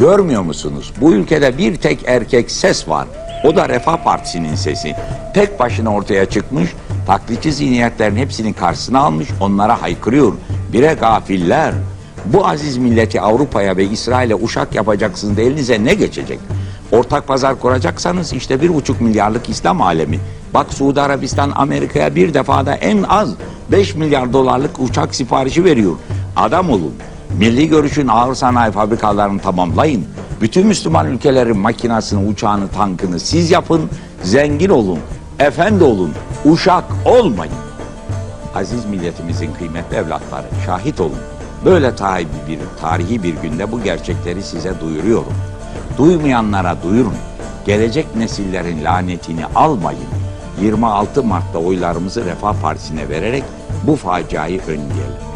Görmüyor musunuz? Bu ülkede bir tek erkek ses var. O da Refah Partisi'nin sesi. Tek başına ortaya çıkmış, taklitçi zihniyetlerin hepsini karşısına almış, onlara haykırıyor. Bire gafiller. Bu aziz milleti Avrupa'ya ve İsrail'e uşak yapacaksınız da elinize ne geçecek? Ortak pazar kuracaksanız işte bir buçuk milyarlık İslam alemi. Bak Suudi Arabistan Amerika'ya bir defada en az 5 milyar dolarlık uçak siparişi veriyor. Adam olun. Milli görüşün ağır sanayi fabrikalarını tamamlayın. Bütün Müslüman ülkelerin makinasını, uçağını, tankını siz yapın. Zengin olun. Efendi olun. Uşak olmayın. Aziz milletimizin kıymetli evlatları şahit olun. Böyle tarihi bir, tarihi bir günde bu gerçekleri size duyuruyorum. Duymayanlara duyurun. Gelecek nesillerin lanetini almayın. 26 Mart'ta oylarımızı Refah Partisi'ne vererek bu faciayı önleyelim.